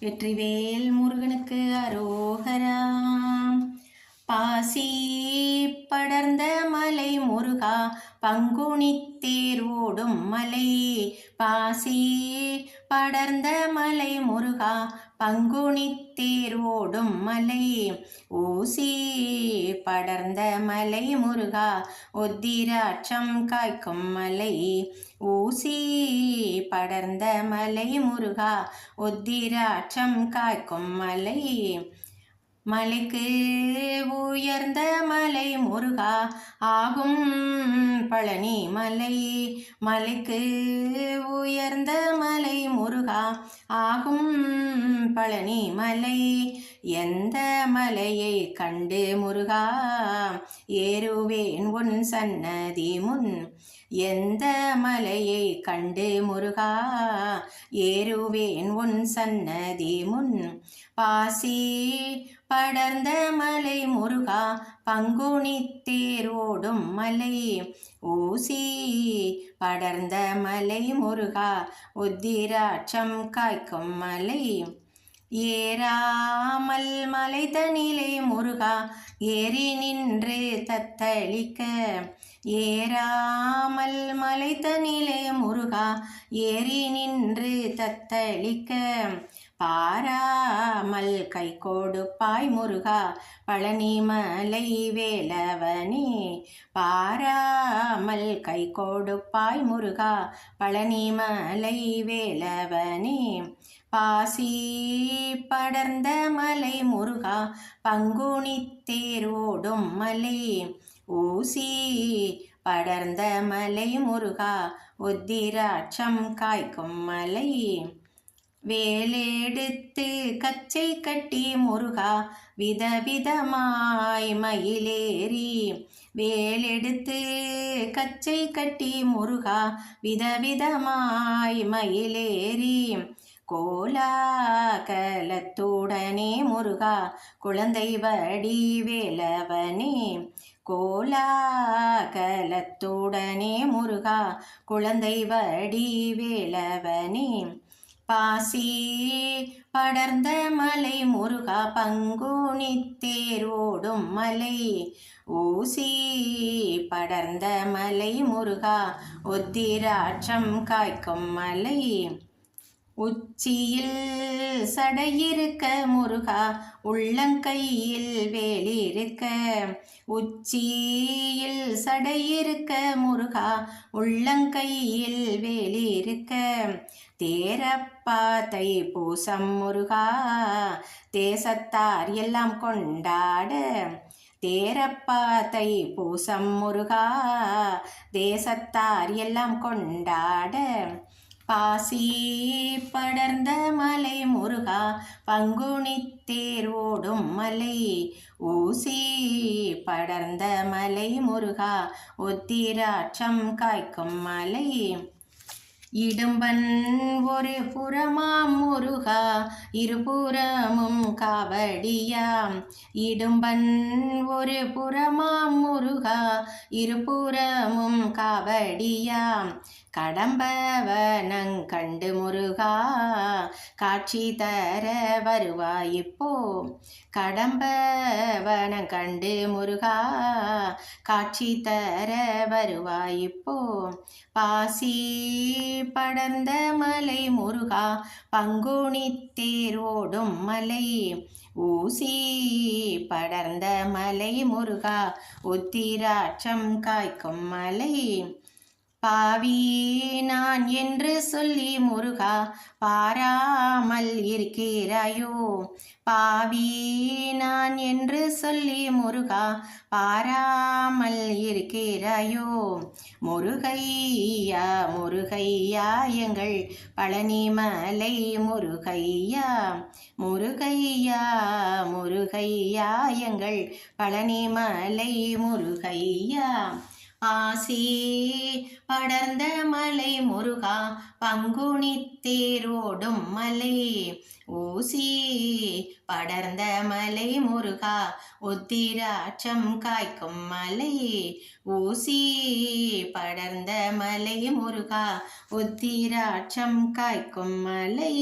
வெற்றிவேல் முருகனுக்கு அரோகராம் பாசி படர்ந்த மலை முருகா பங்குனி தேர் ஓடும் மலை. பாசி படர்ந்த மலை முருகா பங்குனி தேர் ஓடும் மலை. ஊசி படர்ந்த மலை முருகா ஒத்திராட்சம் காய்க்கும் மலை. ஊசி படர்ந்த மலை முருகா ஒத்திராட்சம் காய்க்கும் மலை. மலைக்கு உயர்ந்த மலை முருகா ஆகும் பழனி மலை. மலைக்கு உயர்ந்த மலை முருகா ஆகும் பழனி மலை. எந்த மலையை கண்டு முருகா? ஏறுவேன் உன் சன்னதி முன். எந்த மலையை கண்டு முருகா? ஏறுவேன் உன் சன்னதி முன். பாசி படர்ந்த மலை முருகா பங்குனி தேரோடும் மலை. ஊசி படர்ந்த மலை முருகா உத்திராட்சம் காய்க்கும் மலை. ஏறாமல் மலைதனிலே முருகா ஏறி நின்று தத்தளிக்க. ஏறாமல் மலைதனிலே முருகா ஏறி நின்று தத்தளிக்க. பாராமல் கை கொடுப்பாய் முருகா பழனி மலை வேலவனே. பாராமல் கை கொடுப்பாய் முருகா பழனி மலை வேலவனே. பாசி படர்ந்த மலை முருகா பங்குனி தேரோடும் மலை. ஊசி படர்ந்த மலை முருகா உத்திராட்சம் காய்க்கும் மலை. வேலெடுத்து கச்சை கட்டி முருகா விதவிதமாய் மயிலேறி. வேலெடுத்து கச்சை கட்டி முருகா விதவிதமாய் மயிலேறி. கோலாகலத்துடனே முருகா குழந்தை வடி வேலவனே. கோலாகலத்துடனே முருகா குழந்தை வடி வேலவனே. பாசி படர்ந்த மலை முருகா பங்குனி தேரோடும் மலை. ஊசி படர்ந்த மலை முருகா ஒத்திராட்சம் காய்க்கும் மலை. உச்சியில் சடையிருக்க முருகா உள்ளங்கையில் வேலிருக்க. உச்சியில் சடையிருக்க முருகா உள்ளங்கையில் வேலிருக்க. தேரப்பா தை பூசம் முருகா தேசத்தார் எல்லாம் கொண்டாட. தேரப்பா தை பூசம் முருகா தேசத்தார் எல்லாம் கொண்டாட. பாசி படர்ந்த மலை முருகா பங்குனி தேர் ஓடும் மலை. ஊசி படர்ந்த மலை முருகா உத்திராட்சம் காய்க்கும் மலை. இடும்பன் ஒரு புறமாம் முருகா இருபுறமும் காவடியாம் இடும்பன் ஒரு புறமாம் முருகா இருபுறமும் காவடியாம் கடம்பவனங் கண்டு முருகா காட்சி தர வருவாயிப்போ கடம்பவனங் கண்டு முருகா காட்சி தர வருவாயிப்போ பாசி படர்ந்த மலை முருகா பங்குனி தேரோடும் மலை ஊசி. படர்ந்த மலை முருகா உத்திராட்சம் காய்க்கும் மலை பாவியே நான் என்று சொல்லி முருகா பாராமல் இருக்கிறாயோ? பாவியே நான் என்று சொல்லி முருகா பாராமல் இருக்கிறாயோ? முருகையா முருகையா எங்கள் பழனிமலை முருகையா. முருகையா முருகையா எங்கள் பழனிமலை முருகையா. ஆசி படர்ந்த மலை முருகா பங்குனி தேரோடும் மலை. ஊசி படர்ந்த மலை முருகா உத்திராட்சம் காய்க்கும் மலை. ஊசி படர்ந்த மலை முருகா உத்திராட்சம் காய்க்கும் மலை.